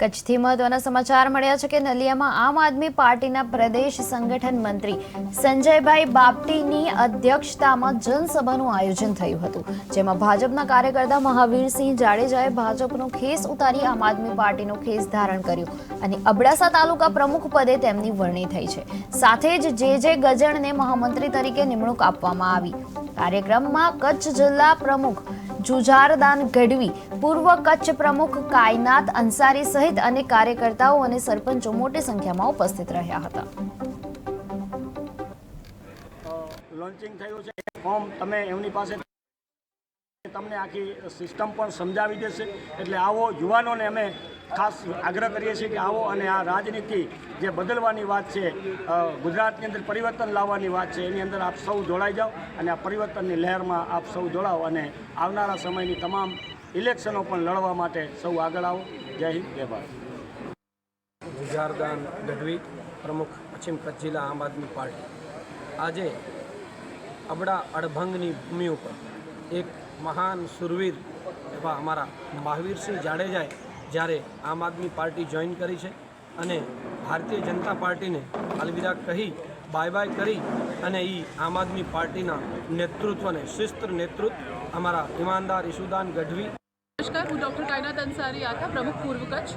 કચ્છથી મહત્વના સમાચાર મળ્યા છે કે નલિયામાં આમ આદમી પાર્ટીના પ્રદેશ સંગઠન મંત્રી સંજયભાઈ બાપટીની અધ્યક્ષતામાં જનસભાનું આયોજન થયું હતું, જેમાં ભાજપના કાર્યકર્તા મહાવીરસિંહ જાડેજાએ ભાજપનો ખેસ ઉતારી, આમ આદમી પાર્ટીનો ખેસ ધારણ કર્યો અને અબડાસા તાલુકા પ્રમુખ પદે તેમની વરણી થઈ છે. સાથે જ જે જે ગજણને મહામંત્રી તરીકે નિમણૂક આપવામાં આવી. કાર્યક્રમમાં કચ્છ જિલ્લા પ્રમુખ જુજારદાન ગઢવી, પૂર્વ કચ્છ પ્રમુખ કાયનાત અંસારી સહિત અનેક કાર્યકર્તાઓ અને સરપંચો મોટી સંખ્યામાં ઉપસ્થિત રહ્યા હતા. લોન્ચિંગ થયું છે. ફોર્મ તમે એમની પાસે તમને આખી સિસ્ટમ પણ સમજાવી દેશે. એટલે આવો યુવાનોને અમે ખાસ આગ્રહ કરીએ છીએ કે આવો અને આ રાજનીતિ જે બદલવાની વાત છે ગુજરાતની અંદર પરિવર્તન લાવવાની વાત છે, એની અંદર આપ સૌ જોડાઈ જાઓ અને આ પરિવર્તનની લહેરમાં આપ સૌ જોડાઓ અને આવનારા સમયની તમામ ઇલેક્શનો પણ લડવા માટે સૌ આગળ આવો. જય હિન્દ, જય ભારત. ગુજારદાન ગઢવી, પ્રમુખ પશ્ચિમ કચ્છ જિલ્લા આમ આદમી પાર્ટી. આજે અબડા અડભંગની ભૂમિ ઉપર એક મહાન સુરવીર એવા અમારા મહાવીરસિંહ જાડેજાએ જ્યારે આમ આદમી પાર્ટી જોઈન કરી છે અને ભારતીય જનતા પાર્ટીને અલવિદા કહી, બાય બાય કરી અને એ આમ આદમી પાર્ટીના નેતૃત્વને, શિસ્ત નેતૃત્વ અમારા ઈમાનદાર ઈશુદાન ગઢવી નમસ્કાર, હું ડૉક્ટર કાયનાત અંસારી આખા પ્રમુખ પૂર્વ કચ્છ.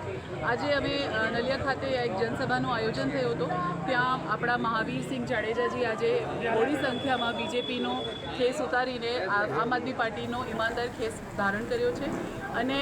આજે અમે નલિયા ખાતે એક જનસભાનું આયોજન થયું હતું. ત્યાં આપણા મહાવીરસિંહ જાડેજાજી આજે મોટી સંખ્યામાં બીજેપીનો ખેસ ઉતારીને આમ આદમી પાર્ટીનો ઈમાનદાર ખેસ ધારણ કર્યો છે. અને